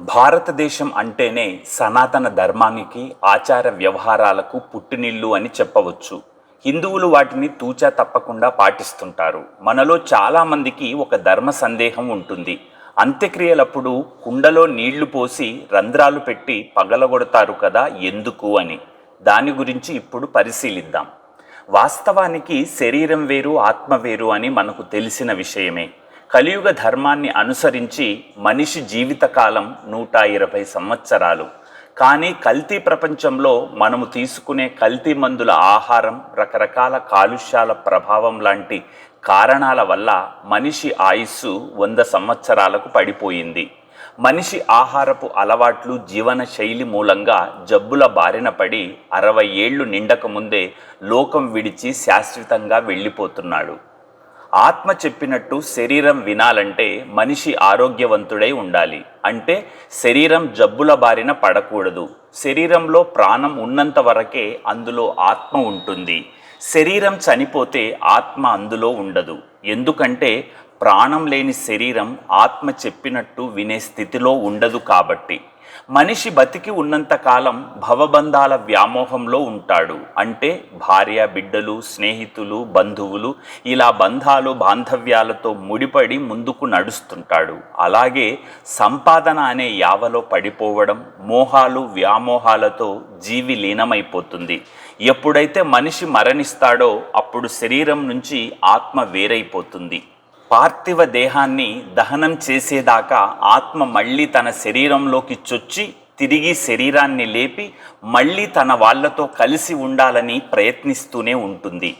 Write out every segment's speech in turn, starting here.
భారతదేశం అంటేనే సనాతన ధర్మానికి ఆచార వ్యవహారాలకు పుట్టినిల్లు అని చెప్పవచ్చు. హిందువులు వాటిని తూచా తప్పకుండా పాటిస్తుంటారు. మనలో చాలామందికి ఒక ధర్మ సందేహం ఉంటుంది. అంత్యక్రియలప్పుడు కుండలో నీళ్ళు పోసి రంధ్రాలు పెట్టి పగలగొడతారు కదా ఎందుకు అని. దాని గురించి ఇప్పుడు పరిశీలిద్దాం. వాస్తవానికి శరీరం వేరు ఆత్మ వేరు అని మనకు తెలిసిన విషయమే. కలియుగ ధర్మాన్ని అనుసరించి మనిషి జీవితకాలం నూట ఇరవై సంవత్సరాలు. కానీ కల్తీ ప్రపంచంలో మనము తీసుకునే కల్తీ మందుల ఆహారం రకరకాల కాలుష్యాల ప్రభావం లాంటి కారణాల వల్ల మనిషి ఆయుస్సు వంద సంవత్సరాలకు పడిపోయింది. మనిషి ఆహారపు అలవాట్లు జీవన శైలి మూలంగా జబ్బుల బారిన పడి అరవై ఏళ్ళు నిండకముందే లోకం విడిచి శాశ్వతంగా వెళ్ళిపోతున్నాడు. ఆత్మ చెప్పినట్టు శరీరం వినాలంటే మనిషి ఆరోగ్యవంతుడై ఉండాలి. అంటే శరీరం జబ్బుల బారిన పడకూడదు. శరీరంలో ప్రాణం ఉన్నంత వరకే అందులో ఆత్మ ఉంటుంది. శరీరం చనిపోతే ఆత్మ అందులో ఉండదు. ఎందుకంటే ప్రాణం లేని శరీరం ఆత్మ చెప్పినట్టు వినే స్థితిలో ఉండదు కాబట్టి. మనిషి బతికి ఉన్నంతకాలం భవబంధాల వ్యామోహంలో ఉంటాడు. అంటే భార్య బిడ్డలు స్నేహితులు బంధువులు ఇలా బంధాలు బాంధవ్యాలతో ముడిపడి ముందుకు నడుస్తుంటాడు. అలాగే సంపాదన అనే యావలో పడిపోవడం మోహాలు వ్యామోహాలతో జీవి లీనమైపోతుంది. ఎప్పుడైతే మనిషి మరణిస్తాడో అప్పుడు శరీరం నుంచి ఆత్మ వేరైపోతుంది. పార్థివ దేహాన్ని దహనం చేసేదాకా ఆత్మ మళ్ళీ తన శరీరంలోకి చొచ్చి తిరిగి శరీరాన్ని లేపి మళ్ళీ తన వాళ్ళతో కలిసి ఉండాలని ప్రయత్నిస్తూనే ఉంటుంది.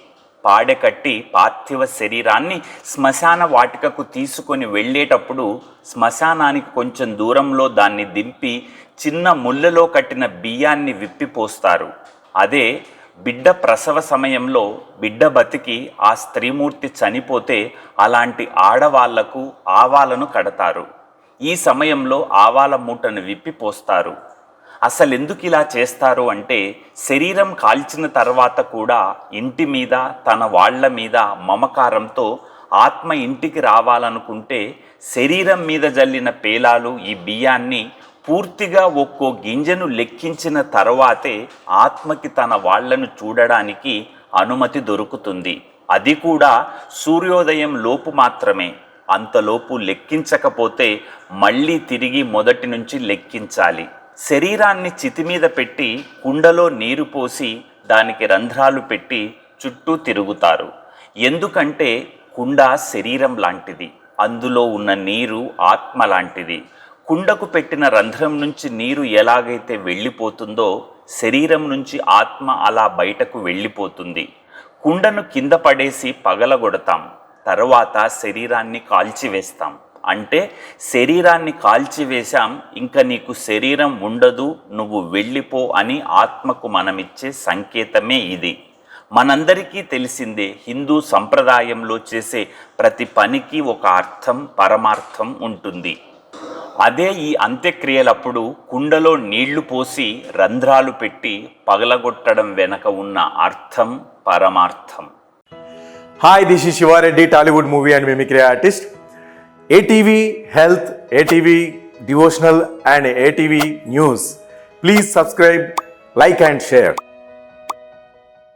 పాడెకట్టి పార్థివ శరీరాన్ని శ్మశాన వాటికకు తీసుకొని వెళ్ళేటప్పుడు శ్మశానానికి కొంచెం దూరంలో దాన్ని దింపి చిన్న ముళ్ళలో కట్టిన బియ్యాన్ని విప్పిపోస్తారు అదే బిడ్డ ప్రసవ సమయంలో బిడ్డ బతికి ఆ స్త్రీమూర్తి చనిపోతే అలాంటి ఆడవాళ్ళకు ఆవాలను కడతారు. ఈ సమయంలో ఆవాల మూటను విప్పి పోస్తారు. అసలు ఎందుకు ఇలా చేస్తారు అంటే శరీరం కాల్చిన తర్వాత కూడా ఇంటి మీద తన వాళ్ళ మీద మమకారంతో ఆత్మ ఇంటికి రావాలనుకుంటే శరీరం మీద జల్లిన పేలాలు ఈ బియ్యాన్ని పూర్తిగా ఒక్కో గింజను లెక్కించిన తర్వాతే ఆత్మకి తన వాళ్ళను చూడడానికి అనుమతి దొరుకుతుంది. అది కూడా సూర్యోదయం లోపు మాత్రమే. అంతలోపు లెక్కించకపోతే మళ్ళీ తిరిగి మొదటి నుంచి లెక్కించాలి. శరీరాన్ని చితి మీద పెట్టి కుండలో నీరు పోసి దానికి రంధ్రాలు పెట్టి చుట్టూ తిరుగుతారు. ఎందుకంటే కుండ శరీరం లాంటిది. అందులో ఉన్న నీరు ఆత్మ లాంటిది. కుండకు పెట్టిన రంధ్రం నుంచి నీరు ఎలాగైతే వెళ్ళిపోతుందో శరీరం నుంచి ఆత్మ అలా బయటకు వెళ్ళిపోతుంది. కుండను కింద పడేసి పగలగొడతాం. తర్వాత శరీరాన్ని కాల్చివేస్తాం. అంటే శరీరాన్ని కాల్చివేశాం ఇంకా నీకు శరీరం ఉండదు నువ్వు వెళ్ళిపో అని ఆత్మకు మనమిచ్చే సంకేతమే ఇది. మనందరికీ తెలిసిందే హిందూ సంప్రదాయంలో చేసే ప్రతి పనికి ఒక అర్థం పరమార్థం ఉంటుంది. అదే ఈ అంత్యక్రియలప్పుడు కుండలో నీళ్ళు పోసి రంధ్రాలు పెట్టి పగలగొట్టడం వెనక ఉన్న అర్థం పరమార్థం. Hi this is Siva Reddy Tollywood movie and mimicry artist ATV health ATV devotional and ATV news please subscribe like and share